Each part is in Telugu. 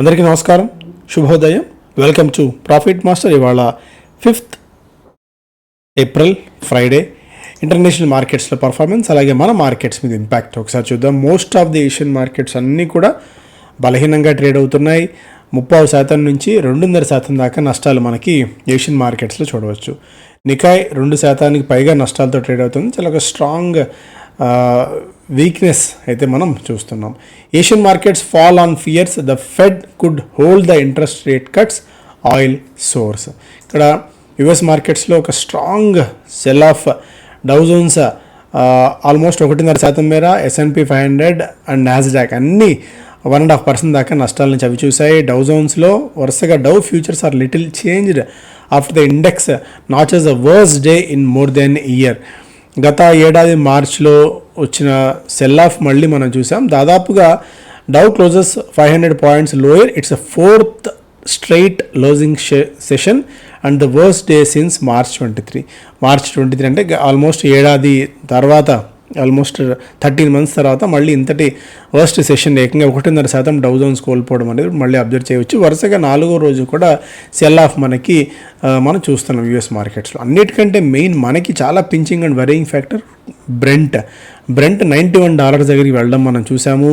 అందరికీ నమస్కారం. శుభోదయం. వెల్కమ్ టు ప్రాఫిట్ మాస్టర్ ఇవాళ ఫిఫ్త్ ఏప్రిల్ ఫ్రైడే ఇంటర్నేషనల్ మార్కెట్స్లో పర్ఫార్మెన్స్ అలాగే మన మార్కెట్స్ మీద ఇంపాక్ట్ ఒకసారి చూద్దాం. Most of the Asian markets అన్నీ కూడా బలహీనంగా ట్రేడ్ అవుతున్నాయి. ముప్పావు శాతం నుంచి రెండున్నర శాతం దాకా నష్టాలు మనకి ఏషియన్ మార్కెట్స్లో చూడవచ్చు. నికాయ్ రెండు శాతానికి పైగా నష్టాలతో ట్రేడ్ అవుతుంది. చాలా ఒక స్ట్రాంగ్ వీక్నెస్ అయితే మనం చూస్తున్నాం. Asian markets fall on fears the Fed could hold the interest rate cuts oil soars ఇక్కడ యుఎస్ మార్కెట్స్లో ఒక strong sell off Dow Jones almost ఒకటిన్నర శాతం మేర S and P five hundred and Nasdaq అన్నీ వన్ అండ్ హాఫ్ పర్సెంట్ దాకా నష్టాల నుంచి అవి చూసాయి డౌ జోన్స్లో వరుసగా Dow futures are little changed after the index notes the worst day in more than year గత ఏడాది మార్చ్లో వచ్చిన సెల్ ఆఫ్ మళ్ళీ మనం చూసాం. దాదాపుగా Dow closes five hundred points lower it's a fourth straight losing session and the worst day since March twenty three March twenty three అంటే ఆల్మోస్ట్ ఏడాది తర్వాత ఆల్మోస్ట్ థర్టీన్ మంత్స్ తర్వాత మళ్ళీ ఇంతటి వర్స్ట్ సెషన్ ఏకంగా ఒకటిన్నర శాతం డౌ జోన్స్ కోల్పోవడం అనేది మళ్ళీ అబ్జర్వ్ చేయవచ్చు. వరుసగా నాలుగో రోజు కూడా సెల్ ఆఫ్ మనకి మనం చూస్తున్నాం యూఎస్ మార్కెట్స్లో అన్నిటికంటే మెయిన్ మనకి చాలా pinching and worrying factor Brent Brent ninety one dollars దగ్గరికి వెళ్ళడం మనం చూసాము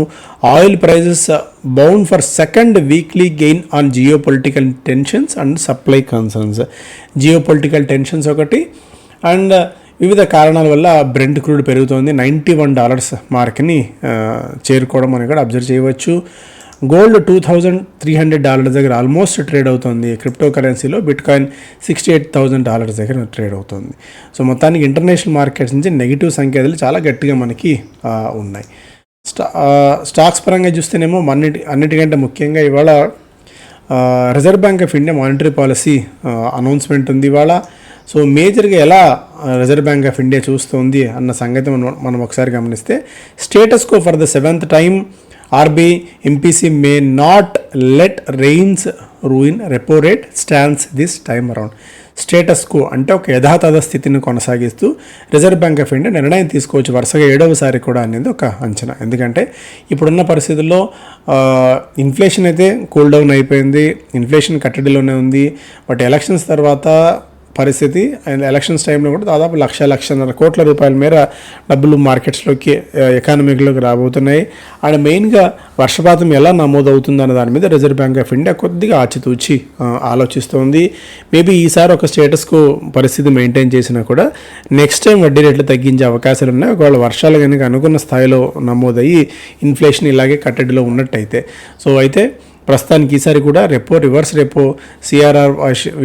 oil prices bound for second weekly gain on geopolitical tensions and supply concerns geopolitical tensions ఒకటి. అండ్ వివిధ కారణాల వల్ల బ్రెంట్ క్రూడ్ పెరుగుతోంది. నైంటీ వన్ డాలర్స్ మార్క్ని చేరుకోవడం మనం ఇక్కడ అబ్జర్వ్ చేయవచ్చు. Gold two thousand three hundred dollars దగ్గర ఆల్మోస్ట్ ట్రేడ్ అవుతుంది. క్రిప్టో కరెన్సీలో bitcoin sixty eight thousand dollars దగ్గర ట్రేడ్ అవుతుంది. సో మొత్తానికి ఇంటర్నేషనల్ మార్కెట్స్ నుంచి నెగిటివ్ సంకేతాలు చాలా గట్టిగా మనకి ఉన్నాయి. స్టా స్టాక్స్ పరంగా చూస్తేనేమో అన్నిటి అన్నిటికంటే ముఖ్యంగా ఇవాళ Reserve Bank of India monetary policy announcement ఉంది. ఇవాళ సో మేజర్గా ఎలా రిజర్వ్ బ్యాంక్ ఆఫ్ ఇండియా చూస్తుంది అన్న సంగతి మనం మనం ఒకసారి గమనిస్తే status quo for the seventh time RBI MPC may not let rains ruin repo rate stands this time around status quo అంటే ఒక యథాతథ స్థితిని కొనసాగిస్తూ రిజర్వ్ బ్యాంక్ ఆఫ్ ఇండియా నిర్ణయం తీసుకోవచ్చు. వరుసగా ఏడవసారి కూడా అనేది ఒక అంచనా. ఎందుకంటే ఇప్పుడున్న పరిస్థితుల్లో ఇన్ఫ్లేషన్ అయితే కూల్ డౌన్ అయిపోయింది. ఇన్ఫ్లేషన్ కట్టడిలోనే ఉంది. బట్ ఎలక్షన్స్ తర్వాత పరిస్థితి. అండ్ ఎలక్షన్స్ టైంలో కూడా దాదాపు లక్ష లక్షన్నర కోట్ల రూపాయల మేర డబ్బులు మార్కెట్స్లోకి ఎకానమీలోకి రాబోతున్నాయి. అండ్ మెయిన్గా వర్షపాతం ఎలా నమోదవుతుందన్న దాని మీద రిజర్వ్ బ్యాంక్ ఆఫ్ ఇండియా కొద్దిగా ఆచితూచి ఆలోచిస్తోంది. మేబీ ఈసారి ఒక స్టేటస్కు పరిస్థితి మెయింటైన్ చేసినా కూడా నెక్స్ట్ టైం వడ్డీ రేట్లు తగ్గించే అవకాశాలు ఉన్నాయి. ఒకవేళ వర్షాలు కనుక అనుకున్న స్థాయిలో నమోదయ్యి ఇన్ఫ్లేషన్ ఇలాగే కట్టడిలో ఉన్నట్టయితే. సో అయితే ప్రస్తుతానికి ఈసారి కూడా రెపో రివర్స్ రెపో సిఆర్ఆర్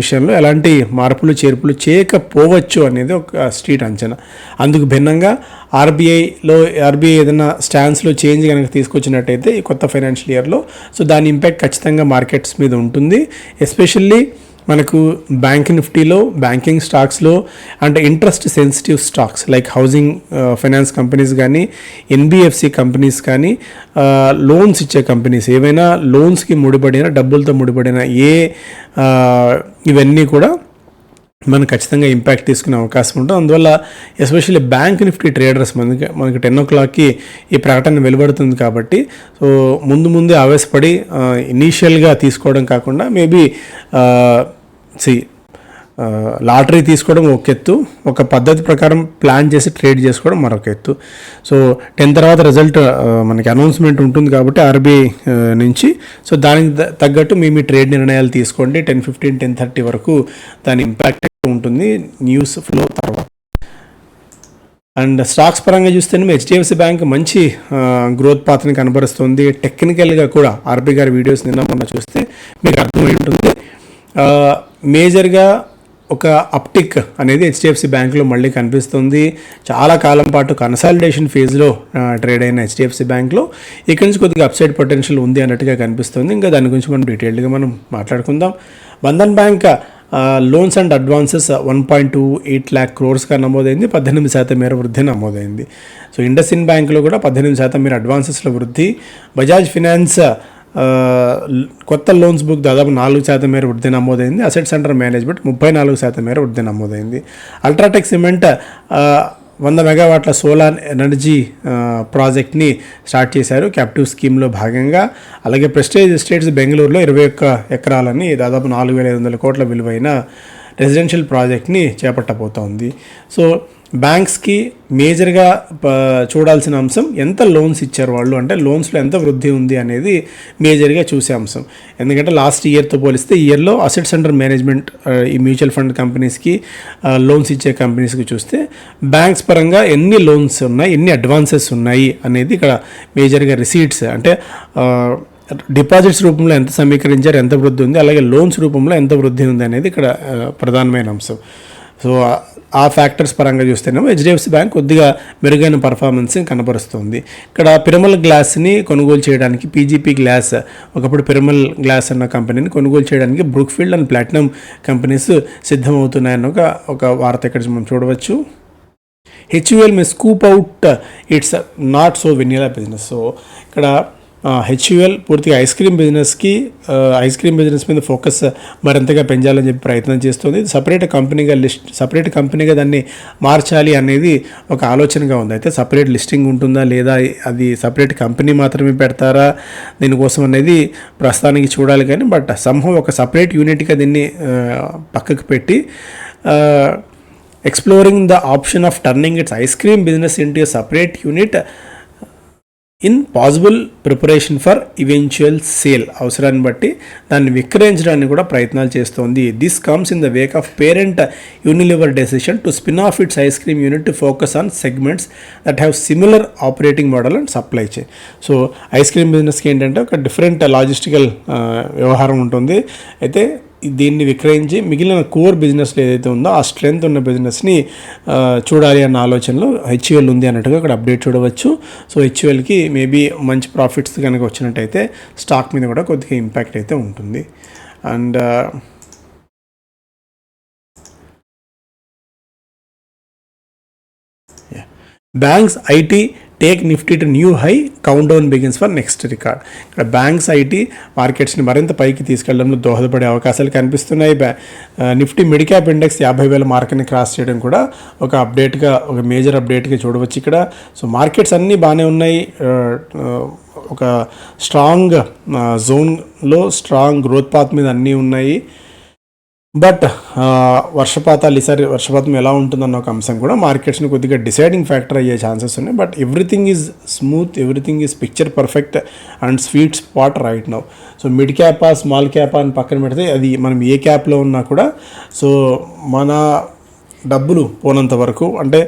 విషయంలో ఎలాంటి మార్పులు చేర్పులు చేయకపోవచ్చు అనేది ఒక స్ట్రీట్ అంచనా. అందుకు భిన్నంగా ఆర్బీఐలో ఆర్బీఐ ఏదైనా స్టాన్స్లో చేంజ్ కనుక తీసుకొచ్చినట్టయితే ఈ కొత్త ఫైనాన్షియల్ ఇయర్లో సో దాని ఇంపాక్ట్ ఖచ్చితంగా మార్కెట్స్ మీద ఉంటుంది. ఎస్పెషల్లీ మనకు బ్యాంక్ నిఫ్టీలో బ్యాంకింగ్ స్టాక్స్లో అంటే interest sensitive stocks like housing finance companies కానీ ఎన్బిఎఫ్సి కంపెనీస్ కానీ లోన్స్ ఇచ్చే కంపెనీస్ ఏవైనా లోన్స్కి ముడిపడిన డబ్బులతో ముడిపడిన ఏ uh, ఇవన్నీ కూడా మనం ఖచ్చితంగా ఇంపాక్ట్ తీసుకునే అవకాశం ఉంటుంది. అందువల్ల ఎస్పెషల్లీ బ్యాంక్ నిఫ్టీ ట్రేడర్స్ మనకి మనకి టెన్ ఓ క్లాక్కి ఈ ప్రకటన వెలువడుతుంది కాబట్టి సో ముందు ముందే ఆవేశపడి uh, ఇనీషియల్గా తీసుకోవడం కాకుండా మేబీ సి లాటరీ తీసుకోవడం ఒక ఎత్తు ఒక పద్ధతి ప్రకారం ప్లాన్ చేసి ట్రేడ్ చేసుకోవడం మరొక ఎత్తు. సో టెన్ తర్వాత రిజల్ట్ మనకి అనౌన్స్మెంట్ ఉంటుంది కాబట్టి ఆర్బీఐ నుంచి. సో దానికి తగ్గట్టు మీ మీ ట్రేడ్ నిర్ణయాలు తీసుకోండి. టెన్ ఫిఫ్టీన్ టెన్ థర్టీ వరకు దాని ఇంపాక్ట్ ఉంటుంది న్యూస్ ఫ్లో తర్వాత. అండ్ స్టాక్స్ పరంగా చూస్తేనే హెచ్డిఎఫ్సి బ్యాంక్ మంచి గ్రోత్ పాత్రని కనబరుస్తుంది. టెక్నికల్గా కూడా ఆర్బీ గారి వీడియోస్ నిన్న మొన్న చూస్తే మీకు అర్థమై ఉంటుంది. మేజర్గా ఒక అప్టిక్ అనేది హెచ్డిఎఫ్సి బ్యాంక్లో మళ్ళీ కనిపిస్తుంది. చాలా కాలం పాటు కన్సాలిడేషన్ ఫేజ్లో ట్రేడ్ అయిన హెచ్డిఎఫ్సి బ్యాంక్లో. ఇక్కడి నుంచి కొద్దిగా అప్సైడ్ పొటెన్షియల్ ఉంది అన్నట్టుగా కనిపిస్తుంది. ఇంకా దాని గురించి మనం డీటెయిల్డ్గా మనం మాట్లాడుకుందాం. Bandhan bank loans and advances one point two eight lakh క్రోర్స్గా నమోదైంది. పద్దెనిమిది శాతం మేర వృద్ధి నమోదైంది. సో ఇండస్ ఇన్ బ్యాంక్లో కూడా పద్దెనిమిది శాతం మేర అడ్వాన్సెస్లో వృద్ధి. బజాజ్ ఫినాన్స్ కొత్త లోన్స్ బుక్ దాదాపు నాలుగు శాతం మేర వృద్ధి నమోదైంది. అసెట్ సెంటర్ మేనేజ్మెంట్ ముప్పై నాలుగు శాతం మేర వృద్ధి నమోదైంది. అల్ట్రాటెక్ సిమెంట్ వంద మెగావాట్ల సోలార్ ఎనర్జీ ప్రాజెక్ట్ని స్టార్ట్ చేశారు. క్యాప్టివ్ స్కీమ్లో భాగంగా అలాగే ప్రెస్టేజ్ ఎస్టేట్స్ బెంగళూరులో ఇరవై ఒక్క ఎకరాలని దాదాపు నాలుగు వేల ఐదు వందల కోట్ల విలువైన రెసిడెన్షియల్ ప్రాజెక్ట్ని చేపట్టబోతోంది. సో బ్యాంక్స్కి మేజర్గా చూడాల్సిన అంశం ఎంత లోన్స్ ఇచ్చారు వాళ్ళు? అంటే లోన్స్లో ఎంత వృద్ధి ఉంది అనేది మేజర్గా చూసే అంశం. ఎందుకంటే లాస్ట్ ఇయర్తో పోలిస్తే ఇయర్లో అసెట్స్ అండర్ మేనేజ్మెంట్ ఈ మ్యూచువల్ ఫండ్ కంపెనీస్కి లోన్స్ ఇచ్చే కంపెనీస్కి చూస్తే బ్యాంక్స్ పరంగా ఎన్ని లోన్స్ ఉన్నాయి ఎన్ని అడ్వాన్సెస్ ఉన్నాయి అనేది ఇక్కడ మేజర్గా రిసీట్స్. అంటే డిపాజిట్స్ రూపంలో ఎంత సమీకరించారు ఎంత వృద్ధి ఉంది అలాగే లోన్స్ రూపంలో ఎంత వృద్ధి ఉంది అనేది ఇక్కడ ప్రధానమైన అంశం. సో ఆ- ఫ్యాక్టర్స్ పరంగా చూస్తేనేమో హెచ్డిఎఫ్సి బ్యాంక్ కొద్దిగా మెరుగైన పర్ఫార్మెన్స్ కనబరుస్తుంది. ఇక్కడ పిరమల్ గ్లాస్ని కొనుగోలు చేయడానికి పీజీపీ గ్లాస్ ఒకప్పుడు పిరమల్ గ్లాస్ అన్న కంపెనీని కొనుగోలు చేయడానికి బ్రూక్ఫీల్డ్ అండ్ ప్లాటినం కంపెనీస్ సిద్ధమవుతున్నాయన్న ఒక ఒక వార్త ఇక్కడ మనం చూడవచ్చు. HUL may scoop out it's not so vanilla business so ఇక్కడ హెచ్యుఎల్ పూర్తిగా ఐస్ క్రీమ్ బిజినెస్కి ఐస్ క్రీమ్ బిజినెస్ మీద ఫోకస్ మరింతగా పెంచాలని చెప్పి ప్రయత్నం చేస్తుంది. సపరేట్ కంపెనీగా లిస్ట్ సపరేట్ కంపెనీగా దాన్ని మార్చాలి అనేది ఒక ఆలోచనగా ఉంది. అయితే సపరేట్ లిస్టింగ్ ఉంటుందా లేదా అది సపరేట్ కంపెనీ మాత్రమే పెడతారా దీనికోసం అనేది ప్రస్తుతానికి చూడాలి కానీ బట్ సంహం ఒక సపరేట్ యూనిట్గా దీన్ని పక్కకు పెట్టి exploring the option of turning its ice cream business business separate unit in possible preparation for eventual sale అవసరాన్ని బట్టి దాన్ని విక్రయించడానికి కూడా ప్రయత్నాలు చేస్తోంది. This comes in the wake of parent Unilever decision to spin off its ice cream unit to focus on segments that have similar operating model and supply chain so ice cream బిజినెస్కి ఏంటంటే ఒక డిఫరెంట్ లాజిస్టికల్ వ్యవహారం ఉంటుంది. అయితే దీన్ని విక్రయించి మిగిలిన కోర్ బిజినెస్లో ఏదైతే ఉందో ఆ స్ట్రెంగ్త్ ఉన్న బిజినెస్ని చూడాలి అన్న ఆలోచనలో హెచ్యుఎల్ ఉంది అన్నట్టుగా అక్కడ అప్డేట్ చూడవచ్చు. సో హెచ్యుఎల్కి మేబీ మంచి ప్రాఫిట్స్ కనుక వచ్చినట్టయితే స్టాక్ మీద కూడా కొద్దిగా ఇంపాక్ట్ అయితే ఉంటుంది. And banks IT take Nifty to new high count down begins for next record ఇక్కడ బ్యాంక్స్ ఐటీ మార్కెట్స్ని మరింత పైకి తీసుకెళ్ళడంలో దోహదపడే అవకాశాలు కనిపిస్తున్నాయి. బ్యా నిఫ్టీ మిడ్ క్యాప్ ఇండెక్స్ యాభై వేల మార్కెట్ని క్రాస్ చేయడం కూడా ఒక అప్డేట్గా ఒక మేజర్ అప్డేట్గా చూడవచ్చు ఇక్కడ. సో మార్కెట్స్ అన్నీ బాగానే ఉన్నాయి. ఒక స్ట్రాంగ్ జోన్లో స్ట్రాంగ్ గ్రోత్ పాత్ మీద అన్నీ ఉన్నాయి. బట్ వర్షపాతాలు ఈసారి వర్షపాతం ఎలా ఉంటుందన్న ఒక అంశం కూడా మార్కెట్స్ని కొద్దిగా డిసైడింగ్ ఫ్యాక్టర్ అయ్యే ఛాన్సెస్ ఉన్నాయి. But everything is smooth everything is picture perfect and sweet spot right now. So mid cap small cap అని పక్కన పెడితే అది మనం ఏ క్యాప్లో ఉన్నా కూడా సో మన డబ్బులు పోనంత వరకు అంటే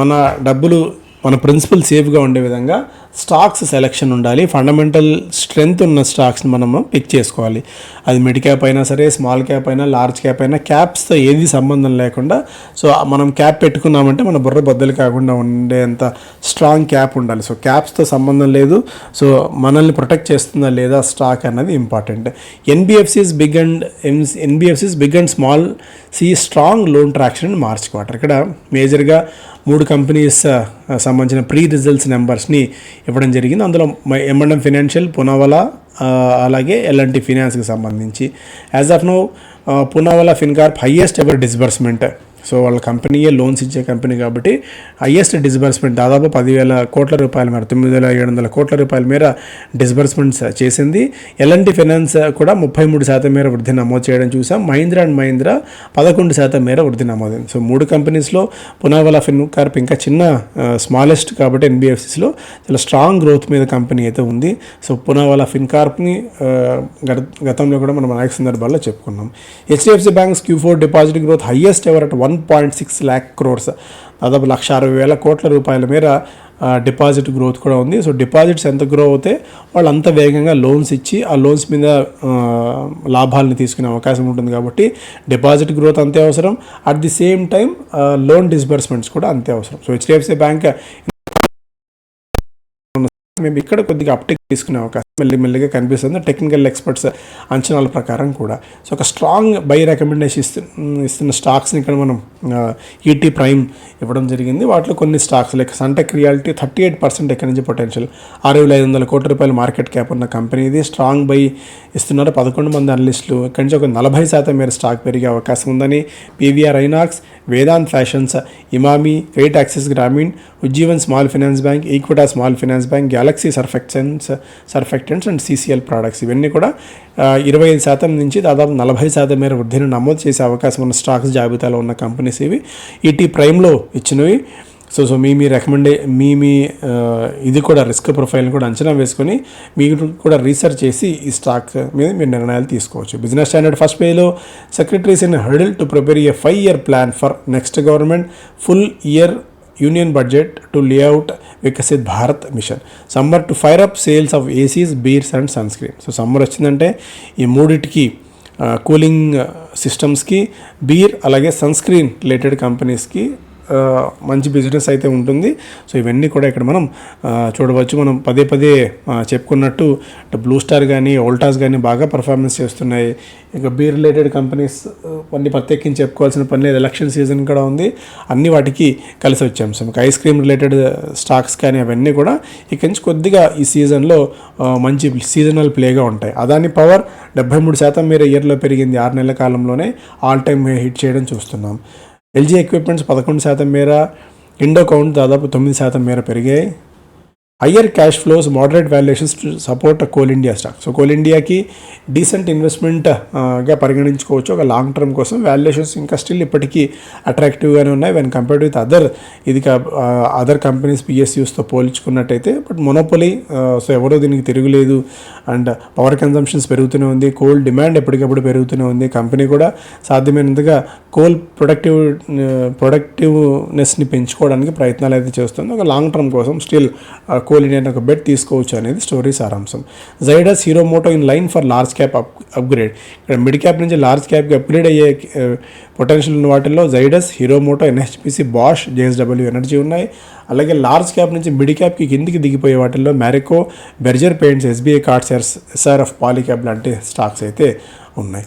మన డబ్బులు మన ప్రిన్సిపల్ సేఫ్గా ఉండే విధంగా స్టాక్స్ సెలెక్షన్ ఉండాలి. ఫండమెంటల్ స్ట్రెంగ్త్ ఉన్న స్టాక్స్ని మనము పిక్ చేసుకోవాలి. అది మిడ్ క్యాప్ అయినా సరే స్మాల్ క్యాప్ అయినా లార్జ్ క్యాప్ అయినా క్యాప్స్తో ఏది సంబంధం లేకుండా సో మనం క్యాప్ పెట్టుకున్నామంటే మన బుర్ర బద్దలు కాకుండా ఉండేంత స్ట్రాంగ్ క్యాప్ ఉండాలి. సో క్యాప్స్తో సంబంధం లేదు. సో మనల్ని ప్రొటెక్ట్ చేస్తుందా లేదా స్టాక్ అన్నది important. NBFCs big and NBFCs big and small see strong loan traction March quarter. ఇక్కడ మేజర్గా మూడు కంపెనీస్ సంబంధించిన ప్రీ రిజల్ట్స్ నెంబర్స్ని ఇవ్వడం జరిగింది. అందులో ఎంఎండ్ఎం ఫినాన్షియల్ పునావలా అలాగే ఎల్ఎన్టీ ఫినాన్స్కి సంబంధించి. As of now Poonawalla Fincorp highest ever disbursement so వాళ్ళ కంపెనీయే లోన్స్ ఇచ్చే కంపెనీ కాబట్టి హయ్యెస్ట్ డిస్బర్స్మెంట్ దాదాపు పదివేల కోట్ల రూపాయల మేర తొమ్మిది వేల ఏడు వందల కోట్ల రూపాయల మేర డిస్బర్స్మెంట్స్ చేసింది. ఎల్ఎన్టీ ఫైనాన్స్ కూడా ముప్పై మూడు శాతం మేర వృద్ధి నమోదు చేయడం చూసాం. మహీంద్రా అండ్ మహీంద్రా పదకొండు శాతం మేర వృద్ధి నమోదైంది. సో మూడు కంపెనీస్లో పునావల ఫిన్ కార్ప్ ఇంకా చిన్న స్మాలెస్ట్ కాబట్టి ఎన్బిఎఫ్సిస్లో చాలా స్ట్రాంగ్ గ్రోత్ మీద కంపెనీ అయితే ఉంది. సో పునావల ఫిన్ కార్ప్ని గత గతంలో కూడా మనం అనేక సందర్భాల్లో చెప్పుకున్నాం. HDFC banks Q four deposit growth highest ever at one point six lakh crores. దాదాపు లక్ష అరవై వేల కోట్ల రూపాయల మేర డిపాజిట్ గ్రోత్ కూడా ఉంది. సో డిపాజిట్స్ ఎంత గ్రో అవుతే వాళ్ళు అంత వేగంగా లోన్స్ ఇచ్చి ఆ లోన్స్ మీద ఆ, లాభాలని తీసుకునే అవకాశం ఉంటుంది కాబట్టి డిపాజిట్ గ్రోత్ అంతే అవసరం. At the same time loan disbursements కూడా అంతే అవసరం. సో హెచ్డిఎఫ్సి బ్యాంక్ మేము ఇక్కడ కొద్దిగా అప్టేక్ తీసుకునే అవకాశం మెల్లిమెల్లిగా కనిపిస్తుంది. టెక్నికల్ ఎక్స్పర్ట్స్ అంచనాల ప్రకారం కూడా. సో ఒక స్ట్రాంగ్ బై రికమెండేషన్ ఇస్తు ఇస్తున్న స్టాక్స్ని ఇక్కడ మనం ఈటీ ప్రైమ్ ఇవ్వడం జరిగింది. వాటిలో కొన్ని stocks like Sunteck realty thirty eight percent ఎక్కడి నుంచి పొటెన్షియల్ ఆరు వేల ఐదు వందల కోట్ల రూపాయల మార్కెట్ క్యాప్ ఉన్న కంపెనీ ఇది. స్ట్రాంగ్ బై ఇస్తున్నారు. పదకొండు మంది అనలిస్టులు ఇక్కడి నుంచి ఒక నలభై శాతం మేర స్టాక్ పెరిగే అవకాశం ఉందని PVR Inox Vedant fashions Emami credit access Grameen Ujjivan small finance bank Equitas small finance bank Galaxy surfactants surfactants and CCL products ఇవన్నీ కూడా ఇరవై ఐదు శాతం నుంచి దాదాపు నలభై శాతం మేర వృద్ధిని నమోదు చేసే అవకాశం ఉన్న స్టాక్స్ జాబితాలో ఉన్న కంపెనీస్ ఇవి. ఈటీ ప్రైమ్లో ఇచ్చినవి. సో సో మీ మీ రికమెండే మీ మీ ఇది కూడా రిస్క్ ప్రొఫైల్ని కూడా అంచనా వేసుకొని మీకు కూడా రీసెర్చ్ చేసి ఈ స్టాక్ మీద మీరు నిర్ణయాలు తీసుకోవచ్చు. బిజినెస్ స్టాండర్డ్ ఫస్ట్ పేలో secretaries in hurdle to prepare a five year plan for next government full year union budget to lay out Viksit Bharat mission summer to fire up sales of ACs beers and sunscreen so summer వచ్చిందంటే ఈ మూడిటికి కూలింగ్ సిస్టమ్స్కి బీర్ అలాగే సన్ స్క్రీన్ రిలేటెడ్ కంపెనీస్కి మంచి బిజినెస్ అయితే ఉంటుంది. సో ఇవన్నీ కూడా ఇక్కడ మనం చూడవచ్చు. మనం పదే పదే చెప్పుకున్నట్టు బ్లూ స్టార్ కానీ ఓల్టాస్ కానీ బాగా పర్ఫార్మెన్స్ చేస్తున్నాయి. ఇక బీర్ రిలేటెడ్ కంపెనీస్ అన్ని కొన్ని ప్రత్యేకించి చెప్పుకోవాల్సిన పని లేదు. ఎలక్షన్ సీజన్ కూడా ఉంది. అన్ని వాటికి కలిసి వచ్చాం. అంశం ఐస్ క్రీమ్ రిలేటెడ్ స్టాక్స్ కానీ అవన్నీ కూడా ఇక్కడి నుంచి కొద్దిగా ఈ సీజన్లో మంచి సీజనల్ ప్లేగా ఉంటాయి. అదాని పవర్ డెబ్బై మూడు శాతం మీరు ఇయర్లో పెరిగింది. ఆరు నెలల కాలంలోనే ఆల్ టైమ్ హిట్ చేయడం చూస్తున్నాం. ఎల్జీ ఎక్విప్మెంట్స్ పదకొండు శాతం మేర ఇండో కౌంట్ దాదాపు తొమ్మిది శాతం మేర పెరిగాయి. Higher cash flows moderate valuations to support Coal India stock so Coal ఇండియాకి డీసెంట్ ఇన్వెస్ట్మెంట్గా పరిగణించుకోవచ్చు. ఒక లాంగ్ టర్మ్ కోసం వాల్యుయేషన్స్ ఇంకా స్టిల్ ఇప్పటికీ అట్రాక్టివ్గానే ఉన్నాయి. వెన్ కంపేర్డ్ విత్ అదర్ ఇది అదర్ కంపెనీస్ పిఎస్యూస్తో పోల్చుకున్నట్టయితే బట్ మొనోపొలీ సో ఎవరో దీనికి తిరుగులేదు. అండ్ పవర్ కన్జంప్షన్స్ పెరుగుతూనే ఉంది. కోల్ డిమాండ్ ఎప్పటికప్పుడు పెరుగుతూనే ఉంది. కంపెనీ కూడా సాధ్యమైనంతగా కోల్ ప్రొడక్టివ్ ప్రొడక్టివ్నెస్ని పెంచుకోవడానికి ప్రయత్నాలు అయితే చేస్తుంది. ఒక లాంగ్ టర్మ్ కోసం స్టిల్ కోల్ ఇండియా ఒక బెట్ తీసుకోవచ్చు అనేది స్టోరీ సారాంశం. Zydus Hero Moto in line for large cap up upgrade ఇక్కడ మిడ్ క్యాప్ నుంచి లార్జ్ క్యాప్కి అప్గ్రేడ్ అయ్యే పొటెన్షియల్ ఉన్న వాటిల్లో Zydus Hero Moto NHPC Bosch JSW energy ఉన్నాయి. అలాగే లార్జ్ క్యాప్ నుంచి మిడ్ క్యాప్కి కిందికి దిగిపోయే వాటిల్లో Marico Berger paints SBI cards SRF Polycab లాంటి స్టాక్స్ అయితే ఉన్నాయి.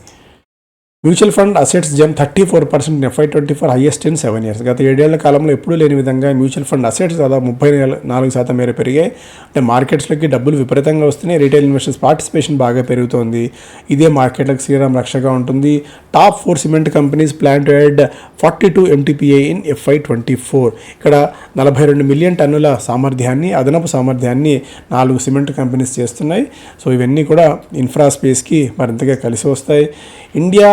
Mutual fund assets jump thirty four percent FY twenty four highest in seven years. గత ఏడేళ్ళ కాలంలో ఎప్పుడూ లేని విధంగా మ్యూచువల్ ఫండ్ అసెట్స్ దాదాపు ముప్పై నాలుగు శాతం మేర పెరిగాయి. అంటే మార్కెట్స్లోకి డబ్బులు విపరీతంగా వస్తున్నాయి. రీటైల్ ఇన్వెస్టర్స్ పార్టిసిపేషన్ బాగా పెరుగుతోంది. ఇదే మార్కెట్లకు శ్రీరామ్ రక్షగా ఉంటుంది. Top four cement companies plan to add forty two MTPA in FY twenty four ఇక్కడ నలభై రెండు మిలియన్ టన్నుల సామర్థ్యాన్ని అదనపు సామర్థ్యాన్ని నాలుగు సిమెంట్ కంపెనీస్ చేస్తున్నాయి. సో ఇవన్నీ కూడా ఇన్ఫ్రా స్పేస్కి మరింతగా కలిసి వస్తాయి. India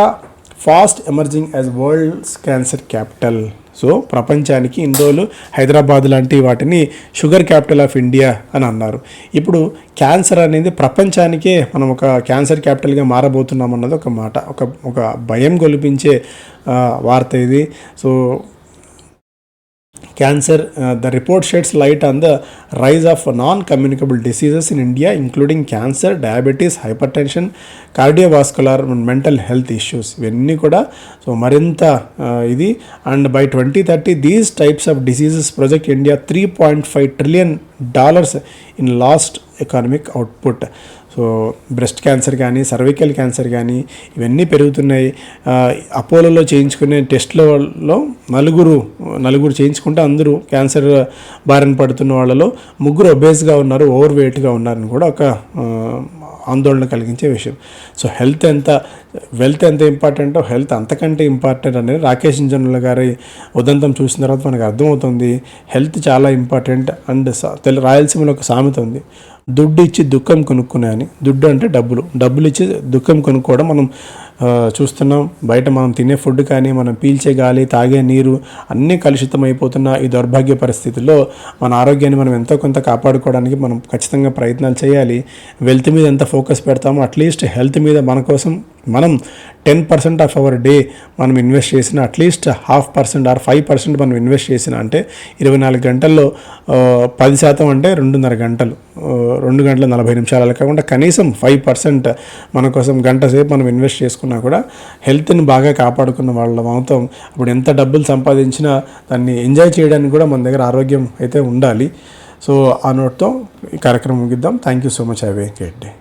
fast emerging as world's cancer capital so ప్రపంచానికి ఇన్ని రోజులు హైదరాబాద్ లాంటి వాటిని షుగర్ క్యాపిటల్ ఆఫ్ ఇండియా అని అన్నారు. ఇప్పుడు క్యాన్సర్ అనేది ప్రపంచానికే మనం ఒక క్యాన్సర్ క్యాపిటల్గా మారబోతున్నాం అన్నది ఒక మాట ఒక ఒక భయం గొలిపించే వార్త ఇది. So cancer the report sheds light on the rise of non communicable diseases in India including cancer diabetes hypertension cardiovascular and mental health issues ఇవన్నీ కూడా సో మరింత ఇది. And by twenty thirty these types of diseases project India three point five trillion dollars in last economic output so breast cancer కానీ సర్వికల్ క్యాన్సర్ కానీ ఇవన్నీ పెరుగుతున్నాయి. అపోలోలో చేయించుకునే టెస్ట్లలో నలుగురు నలుగురు చేయించుకుంటే అందరూ క్యాన్సర్ బారిన పడుతున్న వాళ్ళలో ముగ్గురు ఒబేస్గా ఉన్నారు ఓవర్ వెయిట్గా ఉన్నారని కూడా ఒక ఆందోళన కలిగించే విషయం. సో హెల్త్ ఎంత వెల్త్ ఎంత ఇంపార్టెంటో హెల్త్ అంతకంటే ఇంపార్టెంట్ అనేది రాకేష్ ఇంజనుల గారి ఉదంతం చూసిన తర్వాత మనకు అర్థమవుతుంది. హెల్త్ చాలా ఇంపార్టెంట్ అండ్ తెలు రాయలసీమలో ఒక సామెత ఉంది. దుడ్డు ఇచ్చి దుఃఖం కొనుక్కునే అని. దుడ్డు అంటే డబ్బులు. డబ్బులు ఇచ్చి దుఃఖం కొనుక్కోవడం మనం చూస్తున్నాం. బయట మనం తినే ఫుడ్ కానీ మనం పీల్చే గాలి తాగే నీరు అన్నీ కలుషితం అయిపోతున్న ఈ దౌర్భాగ్య పరిస్థితుల్లో మన ఆరోగ్యాన్ని మనం ఎంతో కొంత కాపాడుకోవడానికి మనం ఖచ్చితంగా ప్రయత్నాలు చేయాలి. వెల్త్ మీద ఎంత ఫోకస్ పెడతామో అట్లీస్ట్ హెల్త్ మీద మన కోసం మనం ten percent of our day మనం ఇన్వెస్ట్ చేసిన at least half percent or five percent మనం ఇన్వెస్ట్ చేసిన అంటే ఇరవై నాలుగు గంటల్లో పది శాతం అంటే రెండున్నర గంటలు రెండు గంటల నలభై నిమిషాలు కాకుండా కనీసం ఫైవ్ పర్సెంట్ మన కోసం గంట సేపు మనం ఇన్వెస్ట్ చేసుకున్నా కూడా హెల్త్ని బాగా కాపాడుకున్న వాళ్ళ మాత్రం అప్పుడు ఎంత డబ్బులు సంపాదించినా దాన్ని ఎంజాయ్ చేయడానికి కూడా మన దగ్గర ఆరోగ్యం అయితే ఉండాలి. సో ఆ నోట్తో ఈ కార్యక్రమం ముగిద్దాం. Thank you so much have a great day